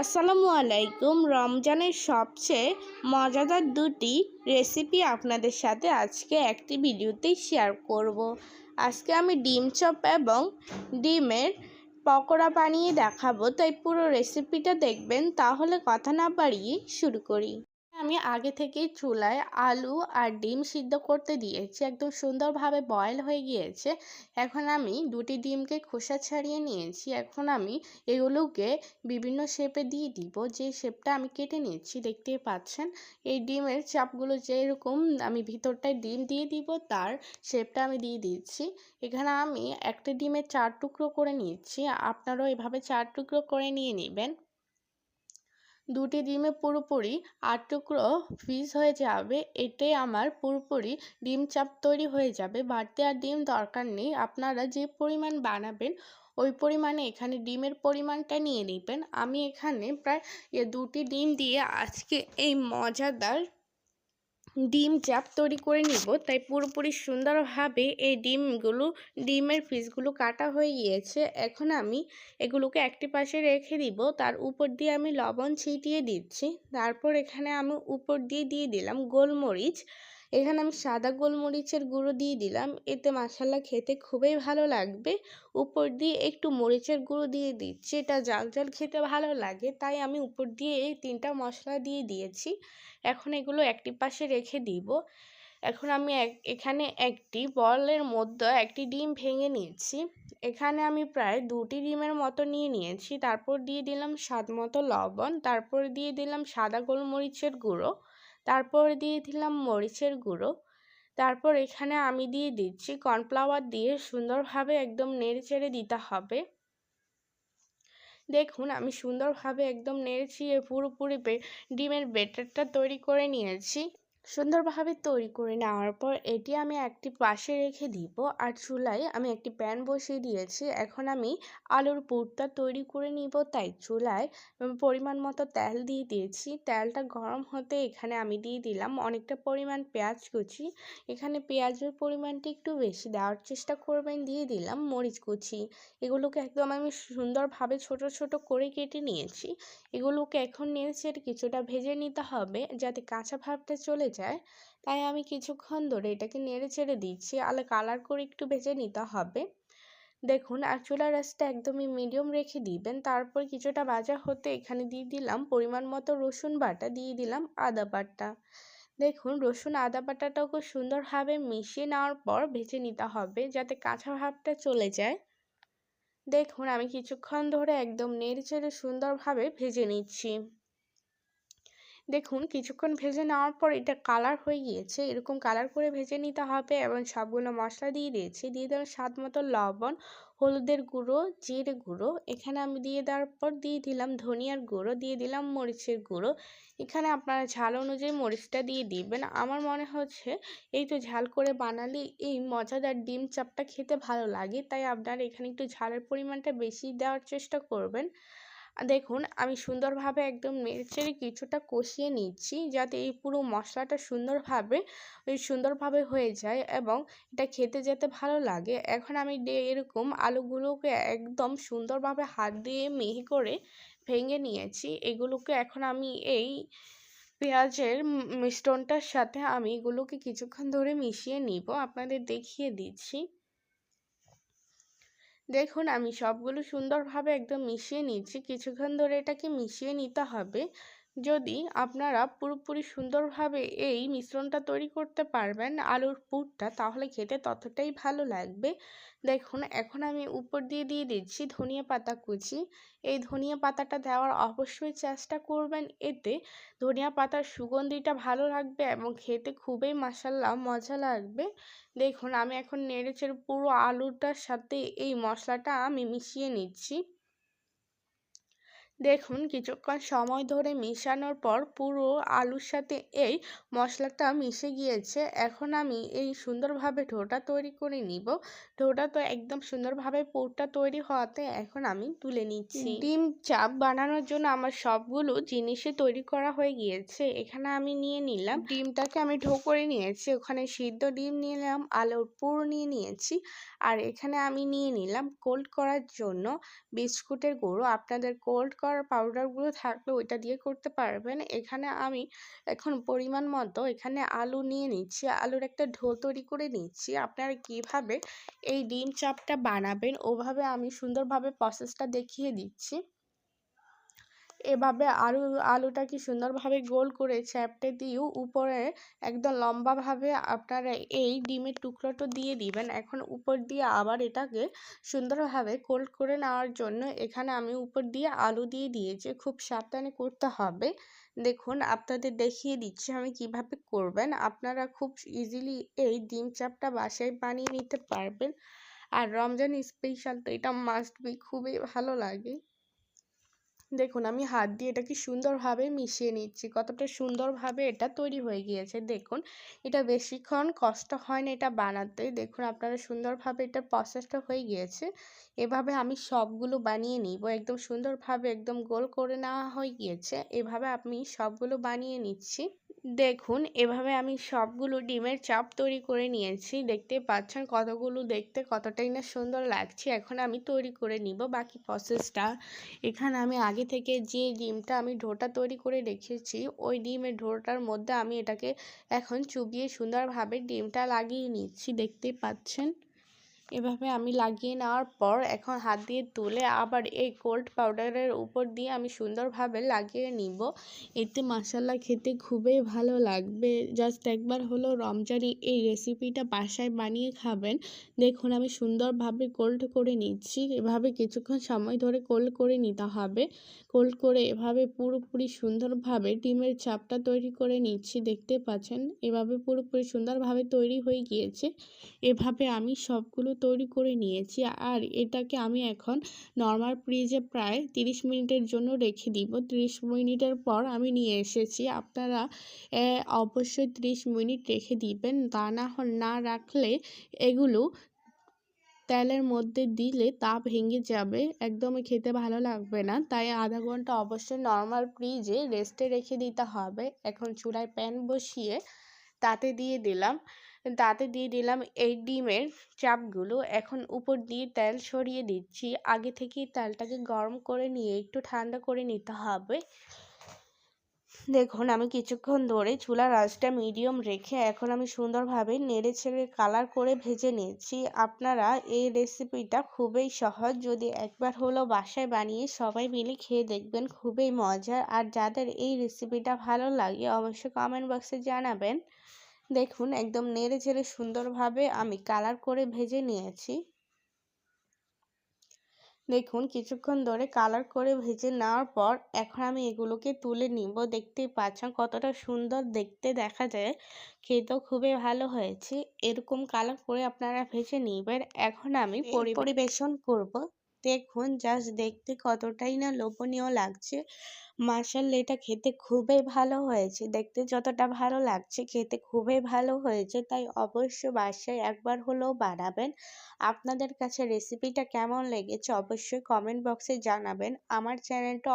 আসসালামু আলাইকুম। রমজানের সবচেয়ে মজাদার দুটি রেসিপি আপনাদের সাথে আজকে একটি ভিডিওতেই শেয়ার করব। আজকে আমি ডিম চপ এবং ডিমের পকোড়া বানিয়ে দেখাবো, তাই পুরো রেসিপিটা দেখবেন। তাহলে কথা না বাড়িয়ে শুরু করি। আমি আগে থেকেই চুলায় আলু আর ডিম সিদ্ধ করতে দিয়েছি। একদম সুন্দরভাবে বয়েল হয়ে গিয়েছে। এখন আমি দুটি ডিমকে খোসা ছাড়িয়ে নিয়েছি। এখন আমি এগুলোকে বিভিন্ন শেপে দিয়ে দিব। যে শেপটা আমি কেটে নিয়েছি, দেখতেই পাচ্ছেন? এই ডিমের চাপগুলো যেরকম আমি ভিতরটায় ডিম দিয়ে দিব, তার শেপটা আমি দিয়ে দিচ্ছি। এখানে আমি একটা ডিমের চার টুকরো করে নিচ্ছি আপনারাও এভাবে চার টুকরো করে নিয়ে নেবেন। দুটি ডিমে পুরোপুরি আট টুকরো ফিস হয়ে যাবে। এতে আমার পুরোপুরি ডিম চাপ তৈরি হয়ে যাবে। বাড়তি আর ডিম দরকার নেই। আপনারা যে পরিমাণ বানাবেন, ওই পরিমাণে এখানে ডিমের পরিমাণটা নিয়ে নেবেন। আমি এখানে প্রায় দুটি ডিম দিয়ে আজকে এই মজাদার ডিম চাপ তৈরি করে নিব, তাই পুরোপুরি সুন্দরভাবে এই ডিমগুলো, ডিমের পিসগুলো কাটা হয়ে গিয়েছে। এখন আমি এগুলোকে একটি পাশে রেখে দিব, তার উপর দিয়ে আমি লবণ ছিটিয়ে দিচ্ছি। তারপর এখানে আমি উপর দিয়ে দিয়ে দিলাম গোলমরিচ। এখানে আমি সাদা গোলমরিচের গুঁড়ো দিয়ে দিলাম। এতে মশালা খেতে খুবই ভালো লাগবে। উপর দিয়ে একটু মরিচের গুঁড়ো দিয়ে দিচ্ছি। এটা জাল জাল খেতে ভালো লাগে, তাই আমি উপর দিয়ে এই তিনটা মশলা দিয়ে দিয়েছি। এখন এগুলো একটি পাশে রেখে দিব। এখন আমি এখানে একটি বলের মধ্যে একটি ডিম ভেঙে নিয়েছি। এখানে আমি প্রায় দুটি ডিমের মতো নিয়ে নিয়েছি। তারপর দিয়ে দিলাম স্বাদ মতো লবণ। তারপর দিয়ে দিলাম সাদা গোলমরিচের গুঁড়ো। তারপর দিয়ে দিলাম মরিচের গুঁড়ো। তারপর এখানে আমি দিয়ে দিচ্ছি কর্নফ্লাওয়ার দিয়ে সুন্দরভাবে একদম নেড়ে চেড়ে দিতে হবে। দেখুন, আমি সুন্দরভাবে একদম নেড়েছি পুরোপুরি ডিমের বেটারটা তৈরি করে নিয়েছি। সুন্দরভাবে তৈরি করে নেওয়ার পর এটি আমি একটি পাশে রেখে দিব আর চুলায় আমি একটি প্যান বসিয়ে দিয়েছি। এখন আমি আলুর পুরটা তৈরি করে নিব। তাই চুলায় পরিমাণ মতো তেল দিয়ে দিয়েছি। তেলটা গরম হতে এখানে আমি দিয়ে দিলাম অনেকটা পরিমাণ পেঁয়াজ কুচি। এখানে পেঁয়াজের পরিমাণটা একটু বেশি দেওয়ার চেষ্টা করবেন। দিয়ে দিলাম মরিচ কুচি। এগুলোকে একদম আমি সুন্দরভাবে ছোট ছোট করে কেটে নিয়েছি। এগুলোকে এখন নিয়েছে কিছুটা ভেজে নিতে হবে যাতে কাঁচা ভাবটা চলে যায়। তাই আমি কিছুক্ষণ ধরে এটাকে নেড়ে ছেড়ে দিচ্ছি। আলো কালার করে একটু ভেজে নিতে হবে। দেখুন, আর চুলার রাসটা একদমই মিডিয়াম রেখে দিবেন। তারপর কিছুটা ভাজা হতে এখানে দিয়ে দিলাম পরিমাণ মতো রসুন বাটা, দিয়ে দিলাম আদা বাটা। দেখুন, রসুন, আদা বাটাটাও খুব সুন্দরভাবে মিশিয়ে নেওয়ার পর ভেজে নিতে হবে যাতে কাঁচা ভাবটা চলে যায়। দেখুন, আমি কিছুক্ষণ ধরে একদম নেড়ে চেড়ে সুন্দরভাবে ভেজে নিচ্ছি। দেখুন, কিছুক্ষণ ভেজে নেওয়ার পর এটা কালার হয়ে গিয়েছে। এরকম কালার করে ভেজে নিতে হবে এবং সবগুলো মশলা দিয়ে দিয়েছি। দিয়ে দেওয়ার স্বাদ মতো লবণ, হলুদের গুঁড়ো জিরে গুঁড়ো। এখানে আমি দিয়ে দেওয়ার পর দিয়ে দিলাম ধনিয়ার গুঁড়ো, দিয়ে দিলাম মরিচের গুঁড়ো। এখানে আপনারা ঝাল অনুযায়ী মরিচটা দিয়ে দিবেন। আমার মনে হচ্ছে এই তো ঝাল করে বানালে এই মজাদার ডিম চাপটা খেতে ভালো লাগে। তাই আপনারা এখানে একটু ঝালের পরিমাণটা বেশি দেওয়ার চেষ্টা করবেন। দেখুন, আমি সুন্দরভাবে একদম নেড়েচেড়ে কিছুটা কষিয়ে নিচ্ছি যাতে এই পুরো মশলাটা সুন্দরভাবে সুন্দরভাবে হয়ে যায় এবং এটা খেতে যেতে ভালো লাগে। এখন আমি এরকম আলুগুলোকে একদম সুন্দরভাবে হাত দিয়ে মিহি করে ভেঙে নিয়েছি। এগুলোকে এখন আমি এই পেঁয়াজের মিশ্রণটার সাথে আমি এগুলোকে কিছুক্ষণ ধরে মিশিয়ে নিব। আপনাদের দেখিয়ে দিচ্ছি। দেখুন আমি সবগুলো সুন্দরভাবে একদম মিশিয়ে নিচ্ছি। কিছুক্ষণ ধরে এটাকে মিশিয়ে নিতে হবে। যদি আপনারা পুরোপুরি সুন্দরভাবে এই মিশ্রণটা তৈরি করতে পারবেন আলুর পুরটা, তাহলে খেতে ততটাই ভালো লাগবে। দেখুন, এখন আমি উপর দিয়ে দিয়ে দিচ্ছি ধনিয়া পাতা কুচি। এই ধনিয়া পাতাটা দেওয়ার অবশ্যই চেষ্টা করবেন এতে ধনিয়া পাতার সুগন্ধিটা ভালো লাগবে এবং খেতে খুবই মাসাল্লা মজা লাগবে। দেখুন, আমি এখন নেড়েচেড়ে পুরো আলুটার সাথে এই মশলাটা আমি মিশিয়ে নিচ্ছি। দেখুন কিছুক্ষণ সময় ধরে মিশানোর পর পুরো আলুর সাথে এই মশলাটা মিশে গিয়েছে। এখন আমি এই সুন্দরভাবে ঢোটা তৈরি করে নিব। ঢোটা তো একদম সুন্দরভাবে পুরটা তৈরি হওয়াতে এখন আমি তুলে নিচ্ছি। ডিম চাপ বানানোর জন্য আমার সবগুলো জিনিসে তৈরি করা হয়ে গিয়েছে। এখানে আমি নিয়ে নিলাম। ডিমটাকে আমি ঢো করে নিয়েছি। ওখানে সিদ্ধ ডিম নিয়ে নিলাম আলুর পুর নিয়ে নিয়েছি। আর এখানে আমি নিয়ে নিলাম কোল্ড করার জন্য বিস্কুটের গুঁড়ো। আপনাদের কোল্ড করার পাউডারগুলো থাকলে ওইটা দিয়ে করতে পারবেন। এখানে আমি এখন পরিমাণ মতো এখানে আলু নিয়ে নিচ্ছি। আলুর একটা ঢোল তৈরি করে নিচ্ছি। আপনারা কীভাবে এই ডিম চাপটা বানাবেন, ওভাবে আমি সুন্দরভাবে প্রসেসটা দেখিয়ে দিচ্ছি। এভাবে আলু, আলুটা আলুটাকে সুন্দরভাবে গোল করে চ্যাপটে দিয়েও উপরে একদম লম্বাভাবে আপনারা এই ডিমের টুকরোটা দিয়ে দিবেন। এখন উপর দিয়ে আবার এটাকে সুন্দরভাবে কোল্ড করে নেওয়ার জন্য এখানে আমি উপর দিয়ে আলু দিয়ে দিয়েছি। খুব সাবধানে করতে হবে। দেখুন, আপনাদের দেখিয়ে দিচ্ছি আমি কীভাবে করবেন। আপনারা খুব ইজিলি এই ডিম চাপটা বাসায় বানিয়ে নিতে পারবেন। আর রমজান স্পেশাল তো এটা মাস্ট বি খুবই ভালো লাগে। দেখুন, আমি হাত দিয়ে এটাকে সুন্দরভাবে মিশিয়ে নিচ্ছি, কতটা সুন্দরভাবে এটা তৈরি হয়ে গিয়েছে, দেখুন। এটা বেশিক্ষণ কষ্ট হয় না এটা বানাতে দেখুন আপনারা সুন্দরভাবে এটা প্রসেসটা হয়ে গিয়েছে। এভাবে আমি সবগুলো বানিয়ে নিব, একদম সুন্দরভাবে, একদম গোল করে নেওয়া হয়ে গিয়েছে, এভাবে আমি সবগুলো বানিয়ে নিচ্ছি। দেখুন, এভাবে আমি সবগুলো ডিমের চাপ তৈরি করে নিয়েছি। দেখতে পাচ্ছেন কতগুলো দেখতে কতটাই না সুন্দর লাগছে। এখন আমি তৈরি করে নিব বাকি প্রসেসটা এখানে আমি আগে থেকে যে ডিমটা আমি ঢোটা তৈরি করে রেখেছি, ওই ডিমের ঢোটার মধ্যে আমি এটাকে এখন চুবিয়ে সুন্দরভাবে ডিমটা লাগিয়ে নিচ্ছি। দেখতে পাচ্ছেন। এভাবে আমি লাগিয়ে নেওয়ার পর এখন হাত দিয়ে তুলে আবার এই কোল্ড পাউডারের উপর দিয়ে আমি সুন্দরভাবে লাগিয়ে নিব। এতে মশালা খেতে খুবই ভালো লাগবে। জাস্ট একবার হলো রমজানি এই রেসিপিটা বাসায় বানিয়ে খাবেন। দেখুন, আমি সুন্দরভাবে কোল্ড করে নিচ্ছি। এভাবে কিছুক্ষণ সময় ধরে কোল্ড করে নিতে হবে। কোল্ড করে এভাবে পুরোপুরি সুন্দরভাবে ডিমের চাপটা তৈরি করে নিচ্ছি, দেখতে পাচ্ছেন? এভাবে পুরোপুরি সুন্দরভাবে তৈরি হয়ে গিয়েছে। এভাবে আমি সবগুলো তৈরি করে নিয়েছি। আর এটাকে আমি এখন নর্মাল ফ্রিজে প্রায় তিরিশ মিনিটের জন্য রেখে দিব। তিরিশ মিনিটের পর আমি নিয়ে এসেছি। আপনারা অবশ্যই তিরিশ মিনিট রেখে দিবেন। তা না না রাখলে এগুলো তেলের মধ্যে দিলে তা ভেঙে যাবে। একদমই খেতে ভালো লাগবে না। তাই আধা ঘণ্টা অবশ্যই নর্মাল ফ্রিজে রেস্টে রেখে দিতে হবে। এখন চুলায় প্যান বসিয়ে তাতে দিয়ে দিলাম। তাতে দিয়ে দিলাম এই ডিমের চাপগুলো। এখন উপর দিয়ে তেল সরিয়ে দিচ্ছি। আগে থেকে তেলটাকে গরম করে নিয়ে একটু ঠান্ডা করে নিতে হবে। দেখুন, আমি কিছুক্ষণ ধরে চুলার আঁচটা মিডিয়াম রেখে এখন আমি সুন্দরভাবে নেড়ে ছেড়ে কালার করে ভেজে নিয়েছি। আপনারা এই রেসিপিটা খুবই সহজ, যদি একবার হলো বাসায় বানিয়ে সবাই মিলে খেয়ে দেখবেন, খুবই মজার। আর যাদের এই রেসিপিটা ভালো লাগে, অবশ্যই কমেন্ট বক্সে জানাবেন। দেখুন, একদম নেড়ে ছেড়ে সুন্দরভাবে আমি কালার করে ভেজে নিয়েছি। দেখুন কিছুক্ষণ ধরে কালার করে ভেজে নেওয়ার পর এখন আমি এগুলোকে তুলে নিব। দেখতেই পাচ্ছেন কতটা সুন্দর দেখতে দেখা যায়। খেতেও খুবই ভালো হয়েছে। এরকম কালার করে আপনারা ভেজে নিবেন। এখন আমি পরিবেশন করব। দেখুন জাস্ট দেখতে কতটাই না লোভনীয় লাগছে। মার্শাল্লাহ এটা খেতে খুবই ভালো হয়েছে। দেখতে যতটা ভালো লাগছে, খেতে খুবই ভালো হয়েছে। তাই অবশ্য বাসায় একবার হলেও বানাবেন। আপনাদের কাছে রেসিপিটা কেমন লেগেছে অবশ্যই কমেন্ট বক্সে জানাবেন। আমার চ্যানেলটা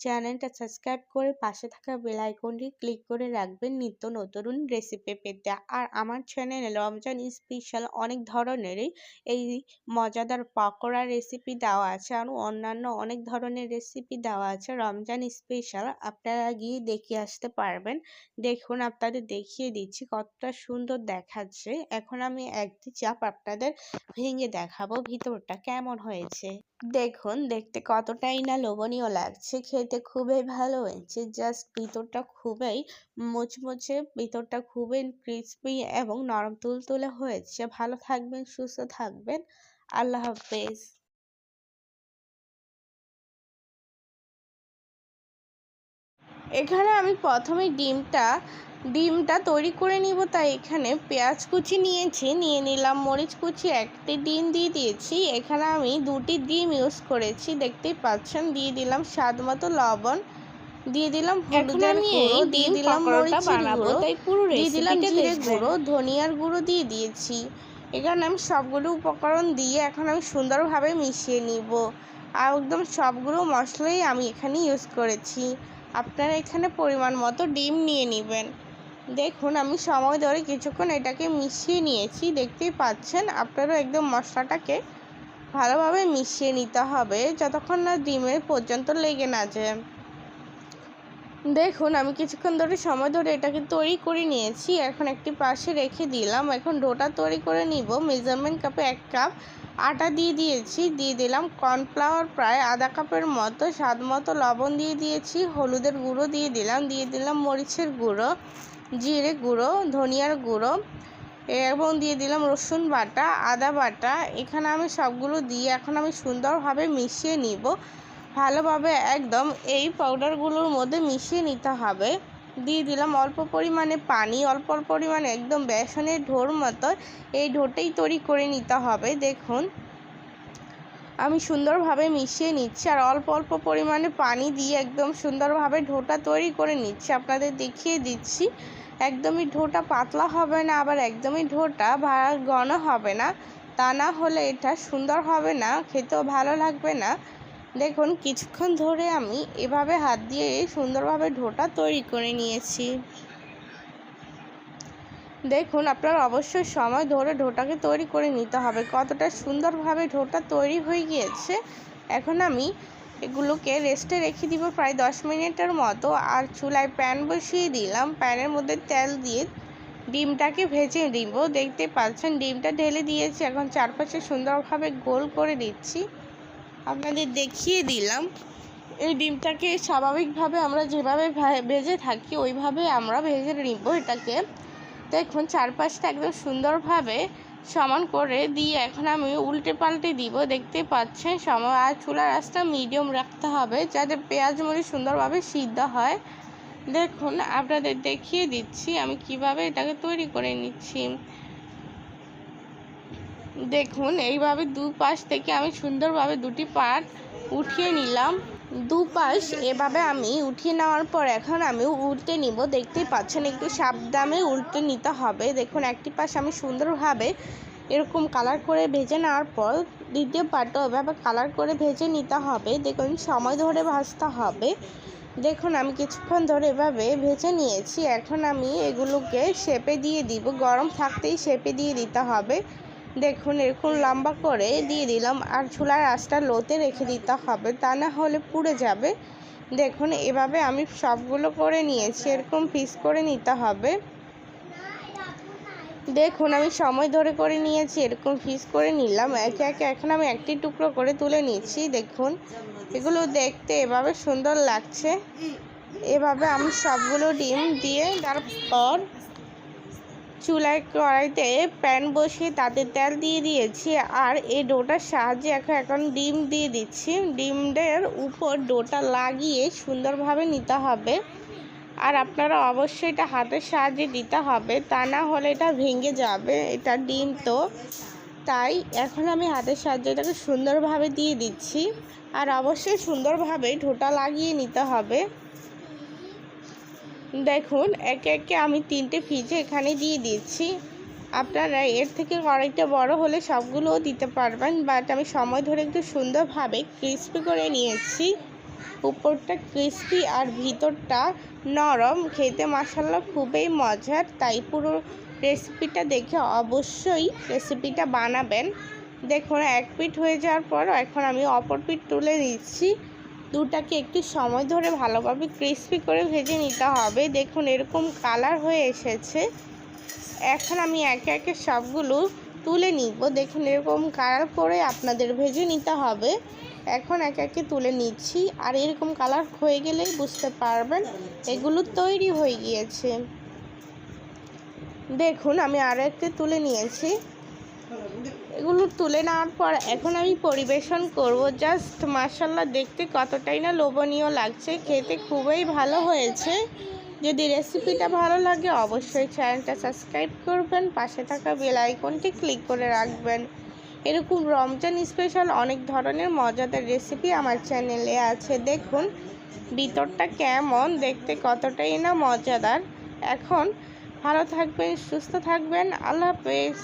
চ্যানেলটা সাবস্ক্রাইব করে পাশে থাকা বেল আইকনটি ক্লিক করে রাখবেন নিত্য নতুন রেসিপি পেতে। আর আমার চ্যানেলে রমজান স্পেশাল অনেক ধরনেরই এই মজাদার পকোড়া রেসিপি দেওয়া আছে। আর অন্যান্য অনেক ধরনের রেসিপি দেওয়া আছে। রমজান স্পেশাল আপনারা গিয়ে দেখে আসতে পারবেন। দেখুন, আপনাদের দেখিয়ে দিচ্ছি কতটা সুন্দর দেখাচ্ছে। এখন আমি একটি চাপ আপনাদের ভেঙে দেখাবো ভিতরটা কেমন হয়েছে। দেখুন, দেখতে কতটাই না লোভনীয় লাগছে। খেতে খুবই ভালো হয়েছে। জাস্ট ভিতরটা খুবই মুচমুচে, ভিতরটা খুবই ক্রিসপি এবং নরম তুলতুলে হয়েছে। ভালো থাকবেন, সুস্থ থাকবেন। আল্লাহ হাফেজ। এখানে আমি প্রথমে ডিমটা ডিমটা তৈরি করে নিব তাই এখানে পেঁয়াজ কুচি নিয়েছি নিয়ে নিলাম মরিচ কুচি একটি ডিম দিয়ে দিয়েছি। এখানে আমি দুটি ডিম ইউজ করেছি দেখতেই পাচ্ছেন দিয়ে দিলাম স্বাদ মতো লবণ দিয়ে দিলাম হলুদের গুঁড়ো দিয়ে দিলাম মরিচের গুঁড়ো দিয়ে দিলাম জিরে গুঁড়ো ধনিয়ার গুঁড়ো দিয়ে দিয়েছি। এখানে আমি সবগুলো উপকরণ দিয়ে এখন আমি সুন্দরভাবে মিশিয়ে নিব। আর একদম সবগুলো মশলাই আমি এখানে ইউজ করেছি। আপনারা এখানে পরিমাণ মতো ডিম নিয়ে নেবেন। দেখুন, আমি সময় ধরে কিছুক্ষণ এটাকে মিশিয়ে নিয়েছি। দেখতেই পাচ্ছেন, আপনারও একদম মশলাটাকে ভালোভাবে মিশিয়ে নিতে হবে, যতক্ষণ না ডিমের পর্যন্ত লেগে না যায়। দেখুন, আমি কিছুক্ষণ ধরে সময় ধরে এটাকে তৈরি করে নিয়েছি। এখন একটি পাশে রেখে দিলাম। এখন ডোটা তৈরি করে নিব। মেজারমেন্ট কাপে এক কাপ আটা দিয়ে দিয়েছি। দিয়ে দিলাম কর্নফ্লাওয়ার, প্রায় আধা কাপের মতো স্বাদ মতো লবণ দিয়ে দিয়েছি। হলুদের গুঁড়ো দিয়ে দিলাম। দিয়ে দিলাম মরিচের গুঁড়ো, জিরে গুঁড়ো, ধনিয়ার গুঁড়ো এবং দিয়ে দিলাম রসুন বাটা, আদা বাটা। এখানে আমি সবগুলো দিয়ে এখন আমি সুন্দরভাবে মিশিয়ে নিব। ভালোভাবে একদম এই পাউডারগুলোর মধ্যে মিশিয়ে নিতে হবে। দিয়ে দিলাম অল্প পরিমাণে পানি, অল্প অল্প পরিমাণে একদম বেসনের ঢোর মতো এই ঢোটাই তৈরি করে নিতে হবে। দেখুন, আমি সুন্দরভাবে মিশিয়ে নিচ্ছি আর অল্প অল্প পরিমাণে পানি দিয়ে একদম সুন্দরভাবে ঢোটা তৈরি করে নিচ্ছি। আপনাদের দেখিয়ে দিচ্ছি, একদমই ঢোটা পাতলা হবে না, আবার একদমই ঢোটা ঘন হবে না। তা না হলে এটা সুন্দর হবে না, খেতেও ভালো লাগবে না। দেখুন, কিছুক্ষণ ধরে আমি এভাবে হাত দিয়ে সুন্দরভাবে ঢোটা তৈরি করে নিয়েছি। দেখুন, আপনার অবশ্যই সময় ধরে ঢোটাকে তৈরি করে নিতে হবে। কতটা সুন্দরভাবে ঢোটা তৈরি হয়ে গিয়েছে, এখন আমি এগুলোকে রেস্টে রেখে দিব প্রায় দশ মিনিটের মতো। আর চুলায় প্যান বসিয়ে দিলাম। প্যানের মধ্যে তেল দিয়ে ডিমটাকে ভেজে দিব দেখতে পাচ্ছেন, ডিমটা ঢেলে দিয়েছি। এখন চারপাশে সুন্দরভাবে গোল করে দিচ্ছি। আপনাদের দেখিয়ে দিলাম, এই ডিমটাকে স্বাভাবিকভাবে আমরা যেভাবে ভেজে থাকি, ওইভাবে আমরা ভেজে নিব এটাকে। দেখুন চারপাশটা একদম সুন্দরভাবে সমান করে দিয়ে এখন আমি উল্টে পাল্টে দিব, দেখতে পাচ্ছেন? সময় আর চুলার আঁচটা মিডিয়াম রাখতে হবে যাতে পেঁয়াজ মরিচ সুন্দরভাবে সিদ্ধ হয়। দেখুন, আপনাদের দেখিয়ে দিচ্ছি আমি কীভাবে এটাকে তৈরি করে নিচ্ছি। দেখুন, এইভাবে দুপাশ থেকে আমি সুন্দরভাবে দুটি পাট উঠিয়ে নিলাম। দু পাশ এভাবে আমি উঠিয়ে নেওয়ার পর এখন আমি উল্টে নিব। দেখতেই পাচ্ছেন, একটু সাবধানে উল্টে নিতে হবে। দেখুন, একটি পাশ আমি সুন্দরভাবে এরকম কালার করে ভেজে নেওয়ার পর দ্বিতীয় পাটও এভাবে কালার করে ভেজে নিতে হবে। দেখুন, সময় ধরে ভাজতে হবে। দেখুন, আমি কিছুক্ষণ ধরে এভাবে ভেজে নিয়েছি। এখন আমি এগুলোকে শেপে দিয়ে দিব। গরম থাকতেই শেপে দিয়ে দিতে হবে। দেখুন, এরকম লম্বা করে দিয়ে দিলাম। আর চুলার আঁচটা লোতে রেখে দিতে হবে, তা না হলে পুড়ে যাবে। দেখুন, এভাবে আমি সবগুলো করে নিয়েছি, এরকম পিস করে নিতে হবে। দেখুন, আমি সময় ধরে করে নিয়েছি, এরকম পিস করে নিলাম। একে একে এখন আমি একটি টুকরো করে তুলে নিচ্ছি, দেখুন। এগুলো দেখতে এভাবে সুন্দর লাগছে। এভাবে আমি সবগুলো ডিম দিয়ে তারপর চুলায় কড়াইতে প্যান বসিয়ে তাতে তেল দিয়ে দিয়েছি আর এই ডোটার সাহায্যে এখন এখন ডিম দিয়ে দিচ্ছি। ডিমটার উপর ডোটা লাগিয়ে সুন্দরভাবে নিতে হবে। আর আপনারা অবশ্যই এটা হাতের সাহায্যে দিতে হবে, তা না হলে এটা ভেঙে যাবে, এটা ডিম তো। তাই এখন আমি হাতের সাহায্যে এটাকে সুন্দরভাবে দিয়ে দিচ্ছি। আর অবশ্যই সুন্দরভাবে ঢোটা লাগিয়ে নিতে হবে। দেখুন, একে একে আমি তিনটে ফ্রিজে এখানে দিয়ে দিচ্ছি। আপনারা এর থেকে কড়াইটা বড় হলে সবগুলোও দিতে পারবেন বাট আমি সময় ধরে একটু সুন্দরভাবে ক্রিস্পি করে নিয়েছি। উপরটা ক্রিস্পি আর ভিতরটা নরম, খেতে মশালা খুবই মজার, তাই পুরো রেসিপিটা দেখে অবশ্যই রেসিপিটা বানাবেন। দেখুন, এক পিঠ হয়ে যাওয়ার পর এখন আমি অপর পিঠ তুলে নিচ্ছি। দুটাকে একটু সময় ধরে ভালোভাবে ক্রিস্পি করে ভেজে নিতে হবে। দেখুন এরকম কালার হয়ে এসেছে। এখন আমি একে একে সবগুলো তুলে নিব। দেখুন এরকম কালার করে আপনাদের ভেজে নিতে হবে। এখন একে একে তুলে নিচ্ছি। আর এরকম কালার হয়ে গেলেই বুঝতে পারবেন এগুলো তৈরি হয়ে গিয়েছে। দেখুন আমি আরও একটি তুলে নিয়েছি। এগুলো তুলে নেওয়ার পর এখন আমি পরিবেশন করব। জাস্ট মাসাল্লা দেখতে কতটাই না লোভনীয় লাগছে। খেতে খুবই ভালো হয়েছে। যদি রেসিপিটা ভালো লাগে, অবশ্যই চ্যানেলটা সাবস্ক্রাইব করবেন। পাশে থাকা বেল আইকনটি ক্লিক করে রাখবেন। এরকম রমজান স্পেশাল অনেক ধরনের মজাদার রেসিপি আমার চ্যানেলে আছে। দেখুন, ভিতরটা কেমন, দেখতে কতটাই না মজাদার। এখন ভালো থাকবেন, সুস্থ থাকবেন। আল্লাহ হাফেজ।